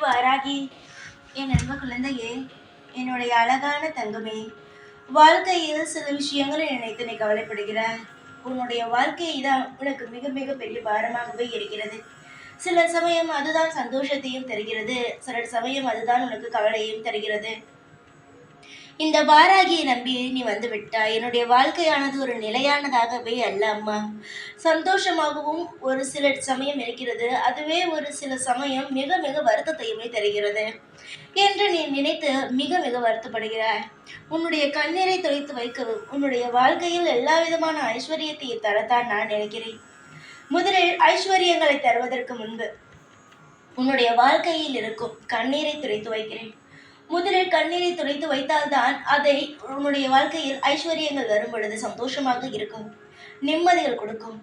வாராகி. என் அன்பு குழந்தையே என்னுடைய அழகான தங்கமே வாழ்க்கையில் சில விஷயங்களை நினைத்து நீ கவலைப்படுகிறாய் உன்னுடைய வாழ்க்கை தான் உனக்கு மிக மிக பெரிய பாரமாகவே இருக்கிறது. சில சமயம் அதுதான் சந்தோஷத்தையும் தருகிறது. சில சமயம் அதுதான் உனக்கு கவலையும் தருகிறது. இந்த வாராகியை நம்பி நீ வந்து விட்டாய். என்னுடைய வாழ்க்கையானது ஒரு நிலையானதாகவே அல்ல அம்மா. சந்தோஷமாகவும் ஒரு சில சமயம் இருக்கிறது. அதுவே ஒரு சில சமயம் மிக மிக வருத்தத்தையுமே தருகிறது. என்று நீ நினைத்து மிக மிக வருத்தப்படுகிறாய். உன்னுடைய கண்ணீரை துளைத்து வைக்கவும் உன்னுடைய வாழ்க்கையில் எல்லா விதமான ஐஸ்வர்யத்தையும் தரத்தான் நான் நினைக்கிறேன். முதலில் ஐஸ்வர்யங்களை தருவதற்கு முன்பு உன்னுடைய வாழ்க்கையில் இருக்கும் கண்ணீரை துடைத்து வைக்கிறேன். முதலில் கண்ணீரை துடைத்து வைத்தால்தான் அதை உன்னுடைய வாழ்க்கையில் ஐஸ்வர்யங்கள் வரும் பொழுது சந்தோஷமாக இருக்கும் நிம்மதிகள் கொடுக்கும்.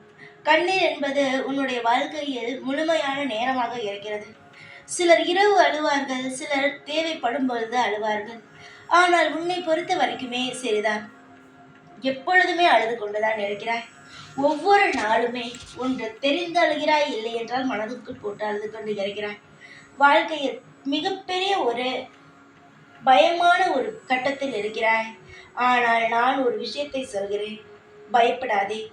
கண்ணீர் என்பது உன்னுடைய வாழ்க்கையில் முழுமையான நேரமாக இருக்கிறது. சிலர் இரவு அழுவார்கள் சிலர் தேவைப்படும் பொழுது அழுவார்கள். ஆனால் உன்னை பொறுத்த வரைக்குமே சரிதான் எப்பொழுதுமே அழுது கொண்டுதான் இருக்கிறாய். ஒவ்வொரு நாளுமே ஒன்று தெரிந்து அழுகிறாய் இல்லை என்றால் மனதுக்குள் போட்டு அழுது கொண்டு இருக்கிறாய். வாழ்க்கையில் மிகப்பெரிய ஒரு பயமான ஒரு கட்டத்தில் இருக்கிறாய். ஆனால் நான் ஒரு விஷயத்தை சொல்கிறேன். பயப்படாதே.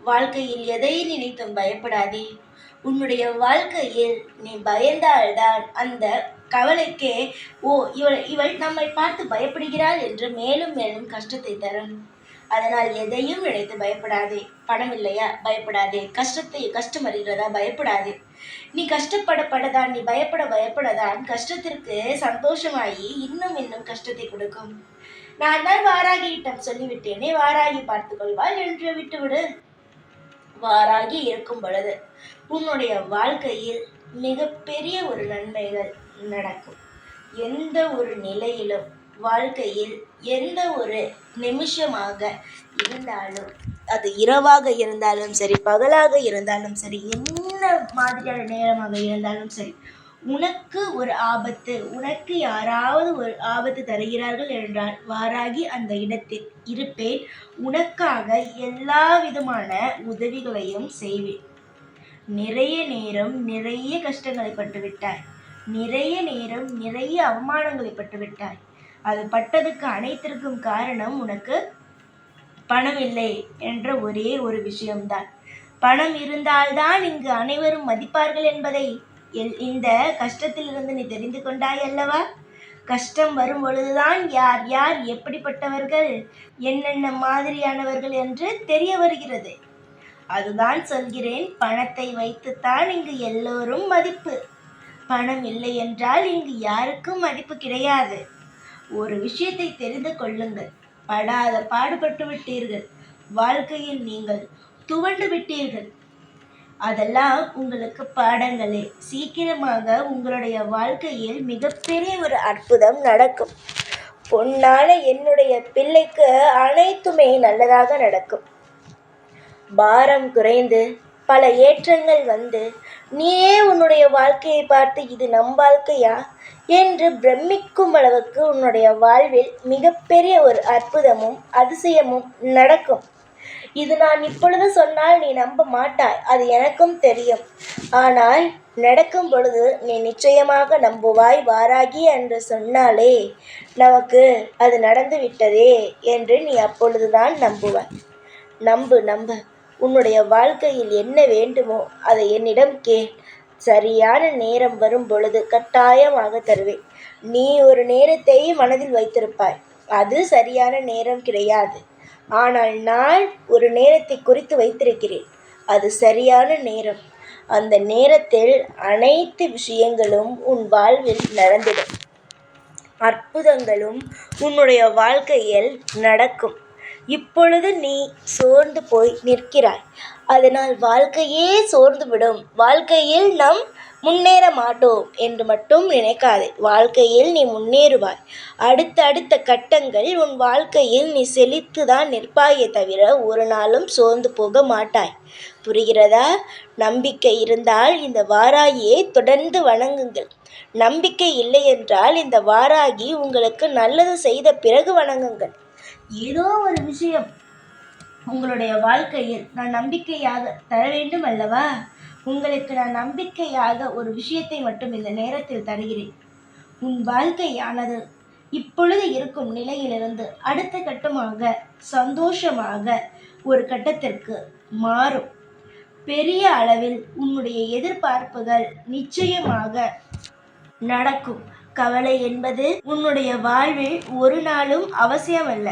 வாழ்க்கையில் எதை நினைத்தும் பயப்படாதே. உன்னுடைய வாழ்க்கையில் நீ பயந்தால்தான் அந்த கவலைக்கே ஓ இவள் இவள் நம்மை பார்த்து பயப்படுகிறாள் என்று மேலும் மேலும் கஷ்டத்தை தரும். அதனால் எதையும் நினைத்து பயப்படாதே. பணம் இல்லையா? பயப்படாதே. கஷ்டத்தை கஷ்டம் வருகிறதா பயப்படாதே. நீ கஷ்டப்பட படதான் நீ பயப்பட பயப்படதான் கஷ்டத்திற்கு சந்தோஷமாயி இன்னும் இன்னும் கஷ்டத்தை கொடுக்கும். நான் தான் வாராகியிடம் சொல்லிவிட்டேனே. வாராகி பார்த்து கொள்வாள் என்று விட்டுவிடு. வாராகி இருக்கும் பொழுது உன்னுடைய வாழ்க்கையில் மிகப்பெரிய ஒரு நன்மைகள் நடக்கும். எந்த ஒரு நிலையிலும் வாழ்க்கையில் எந்த ஒரு நிமிஷமாக இருந்தாலும் அது இரவாக இருந்தாலும் சரி பகலாக இருந்தாலும் சரி என்ன மாதிரியான நேரமாக இருந்தாலும் சரி உனக்கு ஒரு ஆபத்து உனக்கு யாராவது ஒரு ஆபத்து தருகிறார்கள் என்றால் வாராகி அந்த இடத்தில் இருப்பேன். உனக்காக எல்லா விதமான உதவிகளையும் செய்வேன். நிறைய நேரம் நிறைய கஷ்டங்களை பட்டுவிட்டாய். நிறைய நேரம் நிறைய அவமானங்களை பட்டுவிட்டாய். அது பட்டதுக்கு அனைத்திற்கும் காரணம் உனக்கு பணம் இல்லை என்ற ஒரே ஒரு விஷயம்தான். பணம் இருந்தால்தான் இங்கு அனைவரும் மதிப்பார்கள் என்பதை எல் இந்த கஷ்டத்திலிருந்து நீ தெரிந்து கொண்டாய் அல்லவா? கஷ்டம் வரும் பொழுதுதான் யார் யார் எப்படிப்பட்டவர்கள் என்னென்ன மாதிரியானவர்கள் என்று தெரிய வருகிறது. அதுதான் சொல்கிறேன் பணத்தை வைத்துத்தான் இங்கு எல்லோரும் மதிப்பு. பணம் இல்லை என்றால் இங்கு யாருக்கும் மதிப்பு கிடையாது. ஒரு விஷயத்தை தெரிந்து கொள்ளுங்கள். படாத பாடுபட்டு விட்டீர்கள். வாழ்க்கையில் நீங்கள் துவண்டு விட்டீர்கள். அதெல்லாம் உங்களுக்கு பாடங்களே. சீக்கிரமாக உங்களுடைய வாழ்க்கையில் மிகப்பெரிய ஒரு அற்புதம் நடக்கும். பொன்னால என்னுடைய பிள்ளைக்கு அனைத்துமே நல்லதாக நடக்கும். பாரம் குறைந்து பல ஏற்றங்கள் வந்து நீயே உன்னுடைய வாழ்க்கையை பார்த்து இது நம் வாழ்க்கையா என்று பிரமிக்கும் அளவுக்கு உன்னுடைய வாழ்வில் மிகப்பெரிய ஒரு அற்புதமும் அதிசயமும் நடக்கும். இது நான் இப்பொழுது சொன்னால் நீ நம்ப மாட்டாய் அது எனக்கும் தெரியும். ஆனால் நடக்கும் பொழுது நீ நிச்சயமாக நம்புவாய் வாராகி என்று சொன்னாலே நமக்கு அது நடந்து விட்டதே என்று நீ அப்பொழுதுதான் நம்புவாய். நம்பு நம்பு. உன்னுடைய வாழ்க்கையில் என்ன வேண்டுமோ அதை என்னிடம் கேள். சரியான நேரம் வரும் பொழுது கட்டாயமாக தருவேன். நீ ஒரு நேரத்தை மனதில் வைத்திருப்பாய். அது சரியான நேரம் கிடையாது. ஆனால் நான் ஒரு நேரத்தை குறித்து வைத்திருக்கிறேன். அது சரியான நேரம். அந்த நேரத்தில் அனைத்து விஷயங்களும் உன் வாழ்வில் நடந்திடும். அற்புதங்களும் உன்னுடைய வாழ்க்கையில் நடக்கும். இப்பொழுது நீ சோர்ந்து போய் நிற்கிறாய். அதனால் வாழ்க்கையே சோர்ந்துவிடும். வாழ்க்கையில் நாம் முன்னேற மாட்டோம் என்று மட்டும் நினைக்காதே. வாழ்க்கையில் நீ முன்னேறுவாய். அடுத்த அடுத்த கட்டங்கள் உன் வாழ்க்கையில் நீ செழித்து தான் நிற்பாயே தவிர ஒரு நாளும் சோர்ந்து போக மாட்டாய். புரிகிறதா? நம்பிக்கை இருந்தால் இந்த வாராகியை தொடர்ந்து வணங்குங்கள். நம்பிக்கை இல்லை என்றால் இந்த வாராகி உங்களுக்கு நல்லது செய்த பிறகு வணங்குங்கள். ஏதோ ஒரு விஷயம் உங்களுடைய வாழ்க்கையில் நான் நம்பிக்கையாக தர வேண்டும் அல்லவா? உங்களுக்கு நான் நம்பிக்கையாக ஒரு விஷயத்தை மட்டும் இந்த நேரத்தில் தருகிறேன். உன் வாழ்க்கையானது இப்பொழுது இருக்கும் நிலையிலிருந்து அடுத்த கட்டமாக சந்தோஷமாக ஒரு கட்டத்திற்கு மாறும். பெரிய அளவில் உன்னுடைய எதிர்பார்ப்புகள் நிச்சயமாக நடக்கும். கவலை என்பது உன்னுடைய வாழ்வில் ஒரு நாளும் அவசியமல்ல.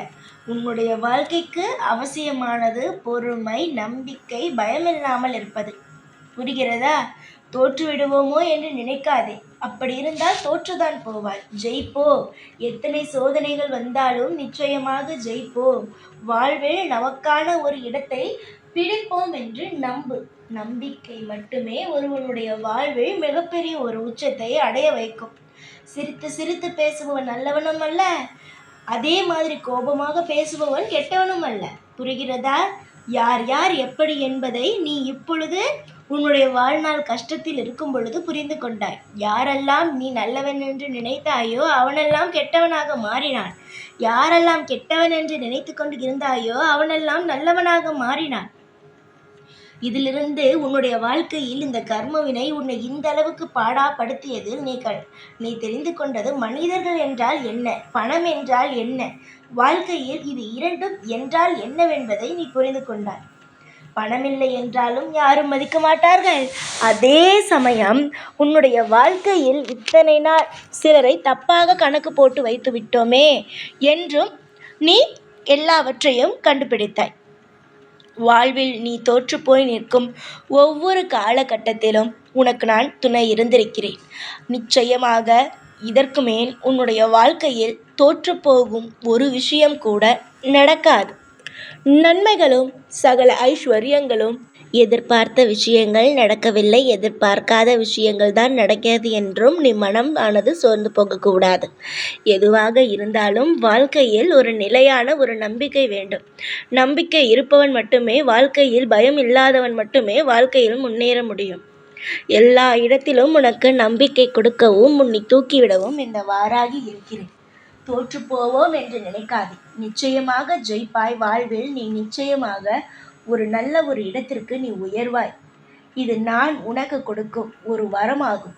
உன்னுடைய வாழ்க்கைக்கு அவசியமானது பொறுமை நம்பிக்கை பயமில்லாமல் இருப்பது. புரிகிறதா? தோற்றுவிடுவோமோ என்று நினைக்காதே. அப்படி இருந்தால் தோற்றுதான் போவாய். ஜெயிப்போ. எத்தனை சோதனைகள் வந்தாலும் நிச்சயமாக ஜெயிப்போம். வாழ்வில் நமக்கான ஒரு இடத்தை பிடிப்போம் என்று நம்பு. நம்பிக்கை மட்டுமே ஒருவனுடைய வாழ்வில் மிகப்பெரிய ஒரு உச்சத்தை அடைய வைக்கும். சிரித்து சிரித்து பேசுபவன் நல்லவனும் அல்ல. அதே மாதிரி கோபமாக பேசுபவன் கெட்டவனும் அல்ல. புரிகிறதா? யார் யார் எப்படி என்பதை நீ இப்பொழுது உன்னுடைய வாழ்நாள் கஷ்டத்தில் இருக்கும் பொழுது புரிந்து கொண்டாய். யாரெல்லாம் நீ நல்லவன் என்று நினைத்தாயோ அவனெல்லாம் கெட்டவனாக மாறினான். யாரெல்லாம் கெட்டவன் என்று நினைத்து கொண்டு இருந்தாயோ அவனெல்லாம் நல்லவனாக மாறினான். இதிலிருந்து உன்னுடைய வாழ்க்கையில் இந்த கர்மவினை உன்னை இந்த அளவுக்கு பாடாப்படுத்தியது நீ க நீ தெரிந்து கொண்டது மனிதர்கள் என்றால் என்ன? பணம் என்றால் என்ன? வாழ்க்கையில் இது இரண்டும் என்றால் என்னவென்பதை நீ புரிந்து கொண்டாய். பணமில்லை என்றாலும் யாரும் மதிக்க மாட்டார்கள். அதே சமயம் உன்னுடைய வாழ்க்கையில் இத்தனை நாள் சிலரை தப்பாக கணக்கு போட்டு வைத்து விட்டோமே என்றும் நீ எல்லாவற்றையும் கண்டுபிடித்தாய். வாழ்வில் நீ தோற்றுப்போய் நிற்கும் ஒவ்வொரு காலகட்டத்திலும் உனக்கு நான் துணை இருந்திருக்கிறேன். நிச்சயமாக இதற்கு மேல் உன்னுடைய வாழ்க்கையில் தோற்றுப்போகும் ஒரு விஷயம் கூட நடக்காது. நன்மைகளும் சகல ஐஸ்வர்யங்களும் எதிர்பார்த்த விஷயங்கள் நடக்கவில்லை. எதிர்பார்க்காத விஷயங்கள் தான் நடக்கிறது என்றும் நீ மனம் ஆனது சோர்ந்து போகக்கூடாது. எதுவாக இருந்தாலும் வாழ்க்கையில் ஒரு நிலையான ஒரு நம்பிக்கை வேண்டும். நம்பிக்கை இருப்பவன் மட்டுமே வாழ்க்கையில் பயம் இல்லாதவன் மட்டுமே வாழ்க்கையில் முன்னேற முடியும். எல்லா இடத்திலும் உனக்கு நம்பிக்கை கொடுக்கவும் உன்னை தூக்கிவிடவும் இந்த வாராகி இருக்கிறேன். தோற்று போவோம் என்று நினைக்காதே. நிச்சயமாக ஜெயிப்பாய். வாழ்வில் நீ நிச்சயமாக ஒரு நல்ல ஒரு இடத்திற்கு நீ உயர்வாய். இது நான் உனக்கு கொடுக்கும் ஒரு வரமாகும்.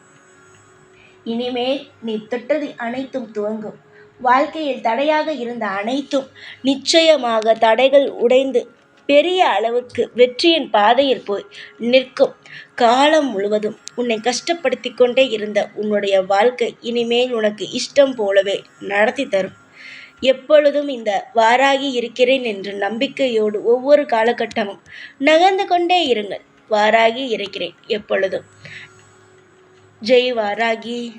இனிமேல் நீ தொட்டது அனைத்தும் துவங்கும். வாழ்க்கையில் தடையாக இருந்த அனைத்தும் நிச்சயமாக தடைகள் உடைந்து பெரிய அளவுக்கு வெற்றியின் பாதையில் போய் நிற்கும். காலம் முழுவதும் உன்னை கஷ்டப்படுத்தி கொண்டே இருந்த உன்னுடைய வாழ்க்கை இனிமேல் உனக்கு இஷ்டம் போலவே நடத்தி தரும். எப்பொழுதும் இந்த வாராகி இருக்கிறேன் என்ற நம்பிக்கையோடு ஒவ்வொரு காலகட்டமும் நகர்ந்து கொண்டே இருங்கள். வாராகி இருக்கிறேன் எப்பொழுதும். ஜெய் வாராகி.